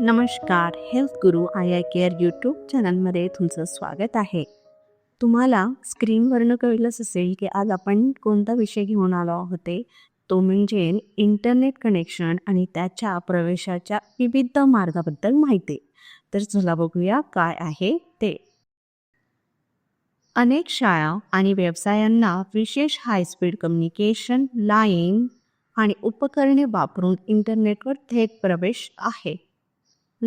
नमस्कार health Guru I I care YouTube चॅनलमध्ये तुमचं स्वागत आहे. तुम्हाला स्क्रीनवरनं कळलंच असेल की आज आपण कोणता विषय घेऊन आलो होते? तो म्हणजे इंटरनेट कनेक्शन आणि त्याच्या प्रवेशाच्या विविध मार्गाबद्दल माहिती. तर चला बघूया काय आहे ते. अनेक शाळा आणि व्यवसायांना विशेष हायस्पीड कम्युनिकेशन लाईन आणि उपकरणे वापरून इंटरनेटवर थेट प्रवेश आहे.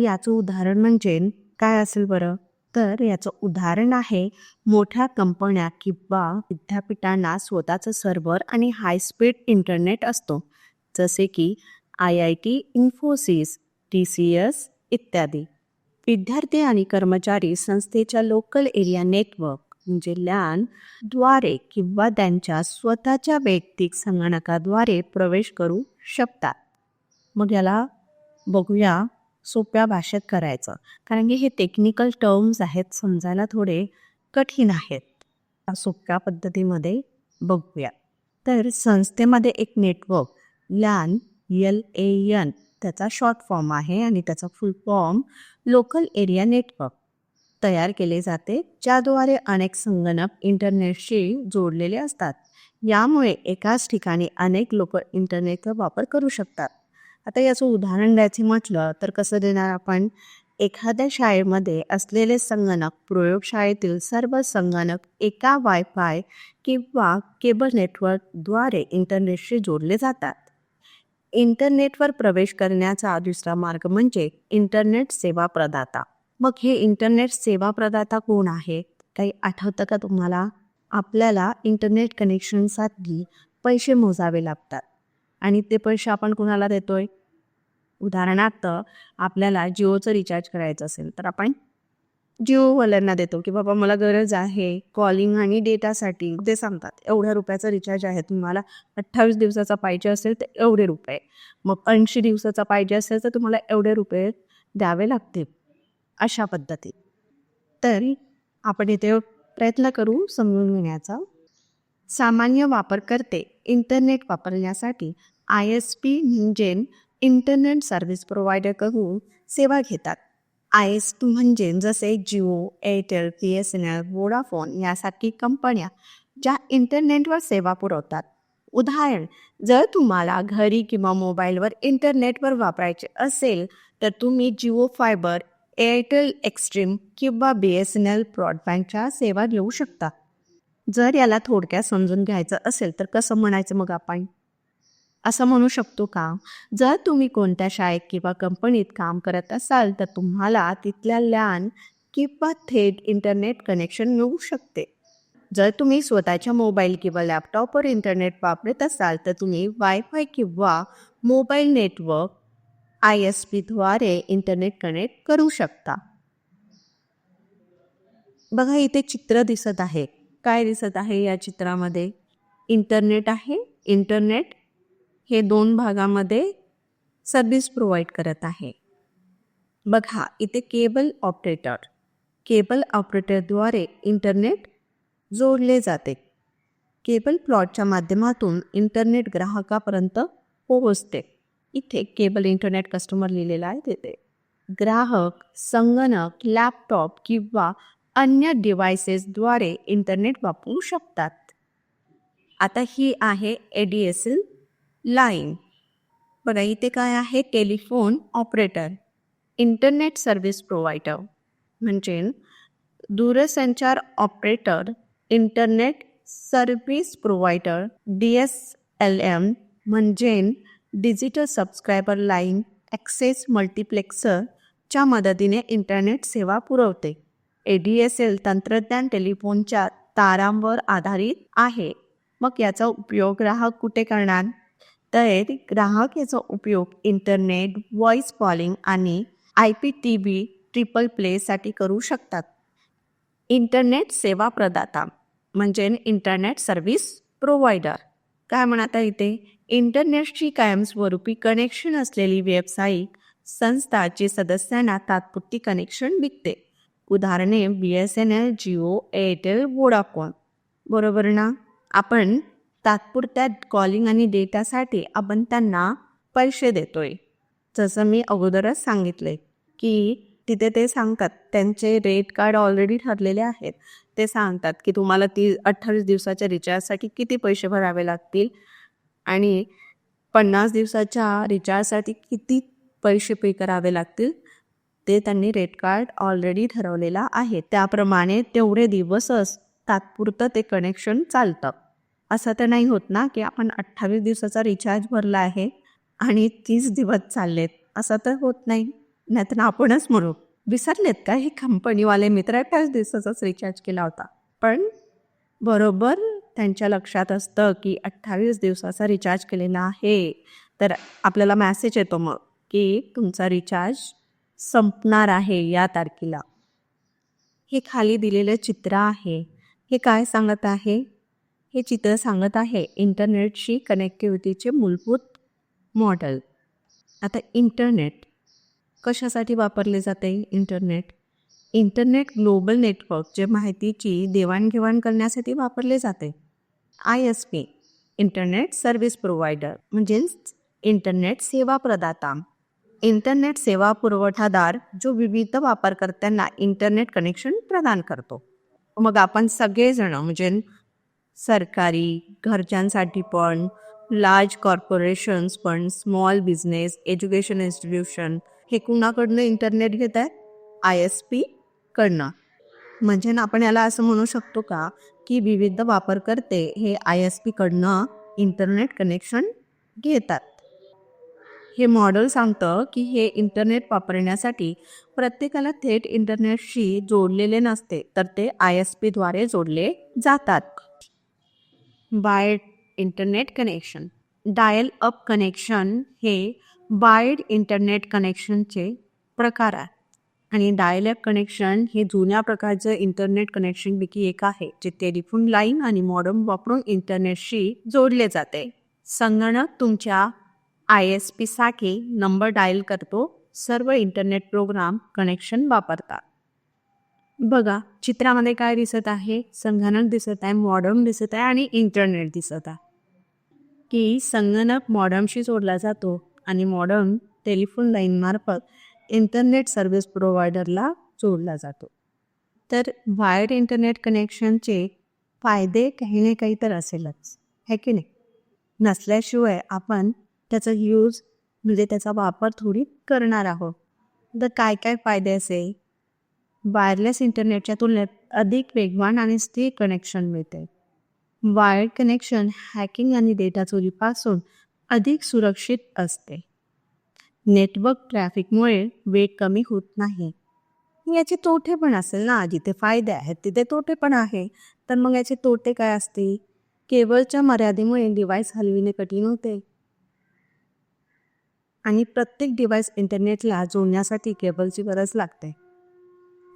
याचं उदाहरण म्हणजे काय असेल बरं? तर याचं उदाहरण आहे मोठ्या कंपन्या किंवा विद्यापीठांना स्वतःचं सर्व्हर आणि हायस्पीड इंटरनेट असतो. जसे की I I T Infosys T C S इत्यादी. विद्यार्थी आणि कर्मचारी संस्थेच्या लोकल एरिया नेटवर्क म्हणजे लॅनद्वारे किंवा त्यांच्या स्वतःच्या वैयक्तिक संगणकाद्वारे प्रवेश करू शकतात. मग याला बघूया. सोप्या भाषेत करायचं. कारण की हे टेक्निकल टर्म्स आहेत समजायला थोडे कठीण आहेत. सोप्या पद्धतीमध्ये बघूया. तर संस्थेमध्ये एक network LAN L A N त्याचा शॉर्ट फॉर्म आहे आणि त्याचा full form local area network तयार केले जाते ज्याद्वारे अनेक संगणक इंटरनेटशी जोडलेले असतात. यामुळे एकाच ठिकाणी अनेक लोक इंटरनेटचा वापर करू शकतात. आता याचं उदाहरण द्यायचं म्हटलं तर कसं देणार आपण? एखाद्या शाळेमध्ये असलेले संगणक प्रयोगशाळेतील सर्व संगणक एका वायफाय किंवा केबल नेटवर्कद्वारे इंटरनेटशी जोडले जातात. इंटरनेटवर प्रवेश करण्याचा दुसरा मार्ग म्हणजे इंटरनेट सेवा प्रदाता. मग हे इंटरनेट सेवा प्रदाता कोण आहे? काही आठवतं का तुम्हाला? आपल्याला इंटरनेट कनेक्शनसाठी पैसे मोजावे लागतात. आणि ते पैसे आपण कुणाला देतोय? उदाहरणार्थ आपल्याला जिओचं रिचार्ज करायचं असेल तर आपण जिओवाल्यांना देतो की बाबा मला गरज आहे कॉलिंग आणि डेटासाठी ते सांगतात एवढ्या रुपयाचा रिचार्ज आहे तुम्हाला अठ्ठावीस दिवसाचा पाहिजे असेल तर एवढे रुपये. मग ऐंशी दिवसाचा पाहिजे असेल तर तुम्हाला एवढे रुपये द्यावे लागतील. अशा पद्धतीत. तर आपण इथे प्रयत्न करू समजून घेण्याचा. सामान्य वापरकर्ते इंटरनेट वापरण्यासाठी आय एस पी म्हणजे इंटरनेट सर्व्हिस प्रोव्हायडरकडून सेवा घेतात. आय एस पी म्हणजे जसे Jio Airtel B S N L Vodafone यासारखी कंपन्या ज्या इंटरनेटवर सेवा पुरवतात. उदाहरण जर तुम्हाला घरी किंवा मोबाईलवर इंटरनेटवर वापरायचे असेल तर तुम्ही जिओ फायबर एअरटेल एक्स्ट्रीम किंवा बी एस एन एल ब्रॉडबँडच्या सेवा घेऊ शकता. जर याला थोडक्यात समजून घ्यायचं असेल तर कसं म्हणायचं मग आपण? असं म्हणू शकतो का? जर तुम्ही कोणत्या शाळेत किंवा कंपनीत काम करत असाल तर तुम्हाला तिथल्या लॅन किंवा थेट इंटरनेट कनेक्शन मिळू शकते. जर तुम्ही स्वतःच्या मोबाईल किंवा लॅपटॉपवर इंटरनेट वापरत असाल तर तुम्ही वायफाय किंवा मोबाईल नेटवर्क आय एस पीद्वारे इंटरनेट कनेक्ट करू शकता. बघा इथे चित्र दिसत आहे. काय दिसत आहे या चित्रामध्ये? इंटरनेट आहे. इंटरनेट हे दोन भागामध्ये सर्व्हिस प्रोव्हाइड करत आहे. बघा इथे केबल ऑपरेटर केबल ऑपरेटरद्वारे इंटरनेट जोडले जाते. केबल प्लॉटच्या माध्यमातून इंटरनेट ग्राहकापर्यंत पोहोचते. इथे केबल इंटरनेट कस्टमर लिहिलेला आहे तिथे. ग्राहक संगणक लॅपटॉप किंवा अन्य डिव्हायसेसद्वारे इंटरनेट वापरू शकतात. आता ही आहे A D S L line. बघा इथे काय आहे? Telephone operator. Internet service provider. म्हणजे दूरसंचार operator internet service provider D S L M म्हणजे डिजिटल सबस्क्रायबर लाईन ॲक्सेस मल्टिप्लेक्सरच्या मदतीने इंटरनेट सेवा पुरवते. ए डी एस एल तंत्रज्ञान टेलिफोनच्या तारांवर आधारित आहे. मग याचा उपयोग ग्राहक कुठे करणार? तर ग्राहक याचा उपयोग इंटरनेट व्हॉइस कॉलिंग आणि I P T V triple प्लेसाठी करू शकतात. इंटरनेट सेवा प्रदाता म्हणजे इंटरनेट सर्व्हिस प्रोव्हायडर काय म्हणता आहे इथे? इंटरनेटची कायमस्वरूपी कनेक्शन असलेली व्यावसायिक संस्था जी सदस्यांना तात्पुरती कनेक्शन विकते. उदाहरणे B S N L Jio Airtel Vodafone बरोबर ना? आपण तात्पुरत्या कॉलिंग आणि डेटासाठी आपण त्यांना पैसे देतोय. जसं मी अगोदरच सांगितले की तिथे ते सांगतात त्यांचे रेट कार्ड ऑलरेडी ठरलेले आहेत. ते सांगतात की तुम्हाला ती अठ्ठावीस दिवसाच्या रिचार्जसाठी किती पैसे भरावे लागतील आणि पन्नास दिवसाच्या रिचार्जसाठी किती पैसे पे करावे लागतील ते त्यांनी रेट कार्ड ऑलरेडी ठरवलेला आहे. त्याप्रमाणे तेवढे दिवसच तात्पुरतं ते कनेक्शन चालतं. असं तर नाही होत ना की आपण अठ्ठावीस दिवसाचा रिचार्ज भरला आहे आणि तीस दिवस चाललेत. असं तर होत नाही. नाहीतर आपणच म्हणू. विसरलेत का? हे कंपनीवाले मित्र अठ्ठावीस दिवसाचाच रिचार्ज केला होता. पण बरोबर त्यांच्या लक्षात असतं की अठ्ठावीस दिवसाचा रिचार्ज केलेला आहे. तर आपल्याला मॅसेज येतो मग की तुमचा रिचार्ज संपणार आहे या तारखेला. हे खाली दिलेलं चित्र आहे. हे काय सांगत आहे? हे चित्र सांगत आहे इंटरनेटशी कनेक्टिव्हिटीचे मूलभूत मॉडेल. आता इंटरनेट कशासाठी वापरले जाते इंटरनेट? इंटरनेट ग्लोबल नेटवर्क जे माहितीची देवाणघेवाण करण्यासाठी वापरले जाते. I S P internet service provider म्हणजेच इंटरनेट सेवा प्रदाता. इंटरनेट सेवा पुरवठादार जो विविध वापरकर्त्यांना इंटरनेट कनेक्शन प्रदान करतो. मग आपण सगळेजण म्हणजे सरकारी घरच्यांसाठी पण लार्ज कॉर्पोरेशन्स पण स्मॉल बिझनेस एज्युकेशन इन्स्टिट्यूशन हे कुणाकडनं इंटरनेट घेत आहेत? आय एस पी कडनं. म्हणजे ना आपण याला असं म्हणू शकतो का की विविध वापरकर्ते हे आय एस पीकडनं इंटरनेट कनेक्शन घेतात. हे मॉडेल सांगतं की हे इंटरनेट वापरण्यासाठी प्रत्येकाला थेट इंटरनेटशी जोडलेले नसते तर ते आय एस पीद्वारे जोडले जातात. By internet connection dial up connection हे बायड इंटरनेट कनेक्शनचे प्रकार आहे. आणि डायल अप कनेक्शन हे जुन्या प्रकारचं इंटरनेट कनेक्शनपैकी एक आहे जे टेलिफोन लाईन आणि मॉडर्न वापरून इंटरनेटशी जोडले जाते. संगणक तुमच्या आय एस पीसाठी नंबर डायल करतो सर्व इंटरनेट प्रोग्राम कनेक्शन वापरतात. बघा चित्रामध्ये काय दिसत आहे? संगणक दिसत आहे मॉडर्न दिसत आहे आणि इंटरनेट दिसत आहे. की संगणक मॉडर्नशी जोडला जातो आणि मॉडर्न टेलिफोन लाईनमार्फत इंटरनेट सर्व्हिस प्रोव्हायडरला जोडला जातो. तर वायर्ड इंटरनेट कनेक्शनचे फायदे काही ना काही तर असेलच है की नाही? नसल्याशिवाय आपण त्याचा यूज म्हणजे त्याचा वापर थोडी करणार आहोत. तर काय काय फायदे असेल? वायरलेस इंटरनेटच्या तुलनेत अधिक वेगवान आणि स्थिर कनेक्शन मिळते. वायर्ड कनेक्शन हॅकिंग आणि डेटा चोरीपासून अधिक सुरक्षित असते. नेटवर्क ट्रॅफिकमुळे वेग कमी होत नाही. याचे तोटे पण असेल ना? जिथे फायदे आहेत तिथे तोटे पण आहे. तर मग याचे तोटे काय असतील? केबलच्या मर्यादेमुळे डिव्हाइस हलविणे कठीण होते. आणि प्रत्येक डिव्हाइस इंटरनेटला जोडण्यासाठी केबलची गरज लागते.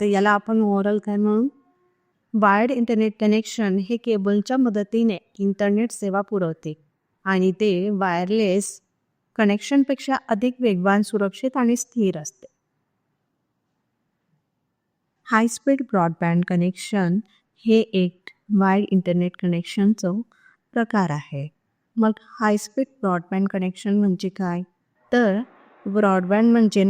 तर याला आपण ओव्हरऑल काय म्हणून वायर्ड इंटरनेट कनेक्शन हे केबलच्या मदतीने इंटरनेट सेवा पुरवते आणि ते वायरलेस कनेक्शनपेक्षा अधिक वेगवान सुरक्षित आणि स्थिर असते. हाय स्पीड ब्रॉडबँड कनेक्शन हे एक वायर्ड इंटरनेट कनेक्शनचं प्रकार आहे. मग हाय स्पीड ब्रॉडबँड कनेक्शन म्हणजे काय? तर ब्रॉडबँड म्हणजे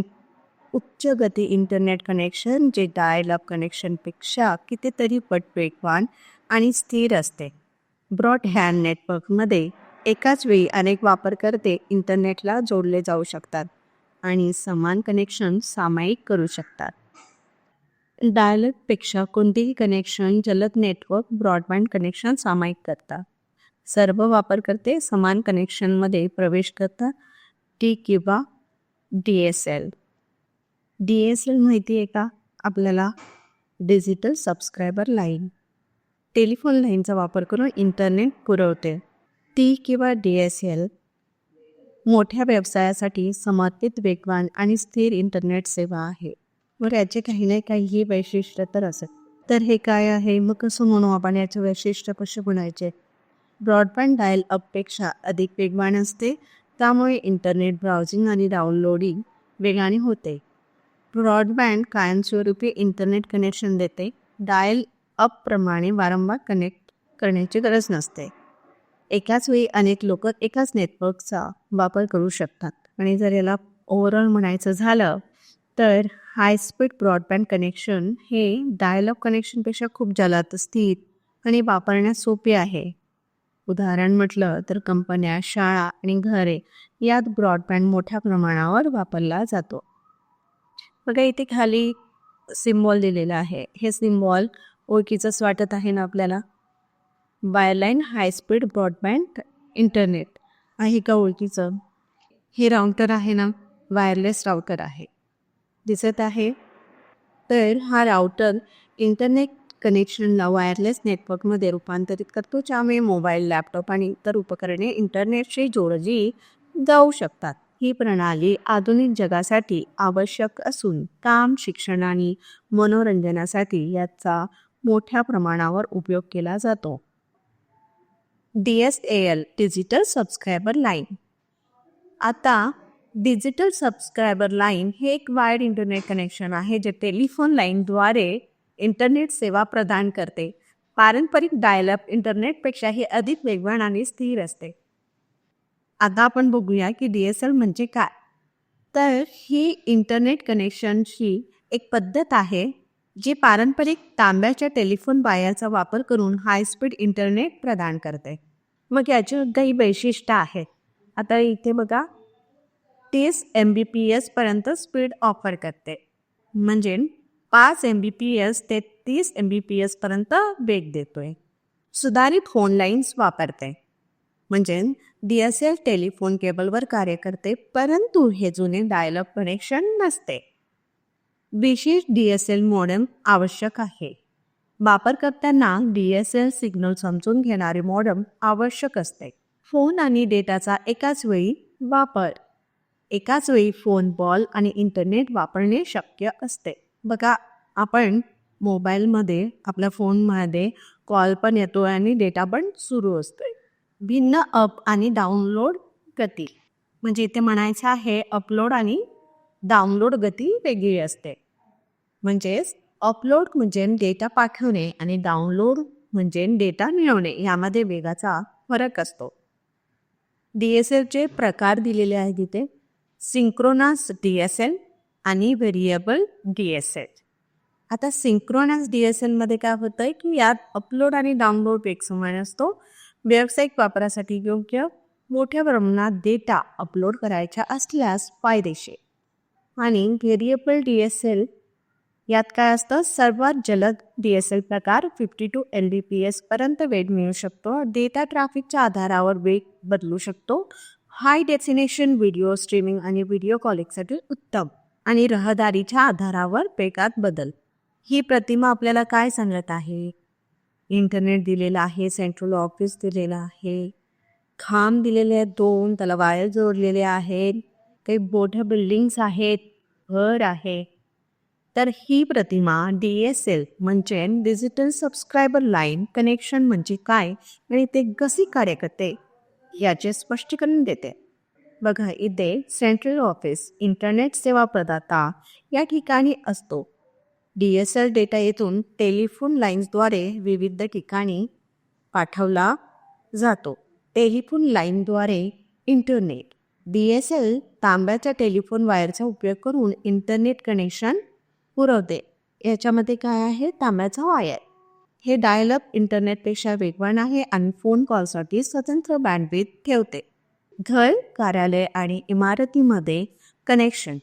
उच्च गती इंटरनेट कनेक्शन जे डायल अप कनेक्शनपेक्षा कितीतरी पट वेगवान आणि स्थिर असते. ब्रॉडहँड नेटवर्कमध्ये एकाच वेळी अनेक वापरकर्ते इंटरनेटला जोडले जाऊ शकतात आणि समान कनेक्शन सामायिक करू शकतात. डायलपेक्षा कोणतेही कनेक्शन जलद नेटवर्क ब्रॉडबँड कनेक्शन सामायिक करतात. सर्व वापरकर्ते समान कनेक्शनमध्ये प्रवेश करतात टी किंवा D S L D S L माहिती आहे का? आपल्याला डिजिटल सबस्क्रायबर लाईन टेलिफोन लाईनचा वापर करून इंटरनेट पुरवते. ती किंवा डी एस एल मोठ्या व्यवसायासाठी समर्पित वेगवान आणि स्थिर इंटरनेट सेवा आहे. व याचे काही ना काही वैशिष्ट्य तर असेल तर हे काय आहे? मग कसं म्हणू आपण? याचे वैशिष्ट्य कसे म्हणायचे? ब्रॉडबँड डायल अपपेक्षा अधिक वेगवान असते. त्यामुळे इंटरनेट ब्राउझिंग आणि डाउनलोडिंग वेगाने होते. ब्रॉडबँड कायमस्वरूपी इंटरनेट कनेक्शन देते डायल अपप्रमाणे वारंवार कनेक्ट करण्याची गरज नसते. एकाच वेळी अनेक लोक एकाच नेटवर्कचा वापर करू शकतात. आणि जर याला ओव्हरऑल म्हणायचं झालं तर हायस्पीड ब्रॉडबँड कनेक्शन हे डायलॉग कनेक्शनपेक्षा खूप जलद स्थित आणि वापरण्यास सोपे आहे. उदाहरण म्हटलं तर कंपन्या शाळा आणि घरे यात ब्रॉडबँड मोठ्या प्रमाणावर वापरला जातो. बघा इथे खाली सिम्बॉल दिलेला आहे. हे सिम्बॉल ओळखीचंच वाटत आहे ना आपल्याला? Wireline high speed broadband internet. आहे का ओळखीचं? हे राउटर आहे ना? वायरलेस राऊटर आहे. दिसत आहे? तर हा राऊटर इंटरनेट कनेक्शनला वायरलेस नेटवर्कमध्ये रूपांतरित करतो ज्यामुळे मोबाईल लॅपटॉप आणि इतर उपकरणे इंटरनेटशी जोडली जाऊ शकतात. ही प्रणाली आधुनिक जगासाठी आवश्यक असून काम शिक्षण आणि मनोरंजनासाठी याचा मोठ्या प्रमाणावर उपयोग केला जातो. D S A L digital subscriber line आता डिजिटल सबस्क्रायबर लाईन हे एक वायर्ड इंटरनेट कनेक्शन आहे जे टेलिफोन लाईनद्वारे इंटरनेट सेवा प्रदान करते. पारंपरिक डायलअप इंटरनेटपेक्षाही अधिक वेगवान आणि स्थिर असते. आता आपण बघूया की डी एस एल म्हणजे काय. तर ही इंटरनेट कनेक्शनची एक पद्धत आहे जी पारंपरिक तांब्याच्या टेलिफोन वायरचा वापर करून हाय स्पीड इंटरनेट प्रदान करते. मग याची काही वैशिष्ट्य आहेत. आता इथे बघा तीस एम बी पी एसपर्यंत स्पीड ऑफर करते. म्हणजे पाच एम बी पी एस ते तीस एम बी पी एसपर्यंत वेग देतोय. सुधारित फोन लाईन्स वापरते. म्हणजे डी एस एल टेलिफोन केबलवर कार्य करते परंतु हे जुने डायलॉग कनेक्शन नसते. विशेष डी एस एल मॉडेम आवश्यक आहे. वापरकर्त्यांना डी एस एल सिग्नल समजून घेणारे मॉडेम आवश्यक असते. फोन आणि डेटाचा एकाच वेळी वापर. एकाच वेळी फोन बॉल आणि इंटरनेट वापरणे शक्य असते. बघा आपण मोबाईलमध्ये आपल्या फोनमध्ये कॉल पण येतो आणि डेटा पण सुरू असतो भिन्न अप आणि डाउनलोड गती. म्हणजे इथे म्हणायचं आहे अपलोड आणि डाउनलोड गती वेगळी असते. म्हणजेच अपलोड म्हणजे डेटा पाठवणे आणि डाउनलोड म्हणजे डेटा मिळवणे यामध्ये वेगाचा फरक असतो. डी एस एलचे प्रकार दिलेले आहेत इथे. सिंक्रोनास डी एस एल आणि व्हेरिएबल डी एस एल. आता सिंक्रोनास डी एस एलमध्ये काय होतं आहे की यात अपलोड आणि डाउनलोड एक समान असतो. व्यावसायिक वापरासाठी योग्य मोठ्या प्रमाणात डेटा अपलोड करायचा असल्यास फायदेशीर. आणि व्हेरिएबल डी एस एल यात काय असतं? सर्वात जलद डी एस एल प्रकार fifty two L D P एसपर्यंत वेग मिळू शकतो. डेटा ट्रॅफिकच्या आधारावर वेग बदलू शकतो. हाय डेस्टिनेशन व्हिडिओ स्ट्रीमिंग आणि व्हिडिओ कॉलिंगसाठी उत्तम आणि रहदारीच्या आधारावर वेगात बदल. ही प्रतिमा आपल्याला काय सांगत आहे? इंटरनेट दिलेलं आहे सेंट्रल ऑफिस दिलेलं आहे. खांब दिलेले आहेत दोन त्याला वायर जोडलेले आहेत. काही मोठ्या बिल्डिंग्स आहेत घर आहे. तर ही प्रतिमा डी एस एल म्हणजे डिजिटल सबस्क्रायबर लाईन कनेक्शन म्हणजे काय आणि ते कसे कार्य करते याचे स्पष्टीकरण देते. बघा इथे सेंट्रल ऑफिस इंटरनेट सेवा प्रदाता या ठिकाणी असतो. डी एस एल डेटा येथून टेलिफोन लाईन्सद्वारे विविध ठिकाणी पाठवला जातो. टेलिफोन लाईनद्वारे इंटरनेट. डी एस एल तांब्याच्या टेलिफोन वायरचा उपयोग करून इंटरनेट कनेक्शन पुरवते. याच्यामध्ये काय आहे? तांब्याचा वायर. हे डायलअप इंटरनेटपेक्षा वेगवान आहे आणि फोन कॉलसाठी स्वतंत्र बँडविथ ठेवते. घर कार्यालय आणि इमारतीमध्ये connection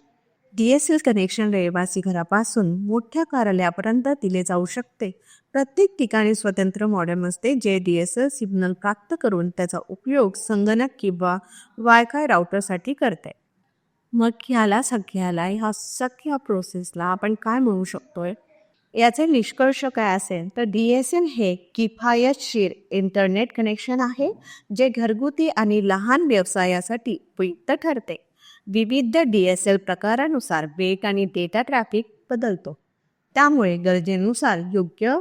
D S L connection रहिवासी घरापासून मोठ्या कार्यालयापर्यंत दिले जाऊ शकते. प्रत्येक ठिकाणी स्वतंत्र मॉडेम असते जे डी एस एल सिग्नल प्राप्त करून त्याचा उपयोग संगणक किंवा वायफाय राऊटरसाठी करते. मग ह्याला सगळ्याला ह्या सगळ्या प्रोसेसला आपण काय म्हणू शकतोय? याचे निष्कर्ष काय असेल? तर डी एस एल हे किफायतशीर इंटरनेट कनेक्शन आहे जे घरगुती आणि लहान व्यवसायासाठी उपयुक्त ठरते. विविध डी एस एल प्रकारानुसार वेग आणि डेटा ट्रॅफिक बदलतो. त्यामुळे गरजेनुसार योग्य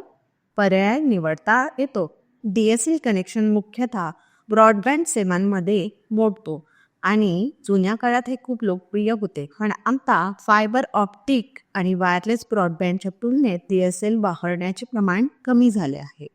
पर्याय निवडता येतो. डी एस एल कनेक्शन मुख्यतः ब्रॉडबँड सेवांमध्ये मोडतो आणि जुन्या काळात हे खूप लोकप्रिय होते. पण आता फायबर ऑप्टिक आणि वायरलेस ब्रॉडबँडच्या तुलनेत डी एस एल वापरण्याचे प्रमाण कमी झाले आहे.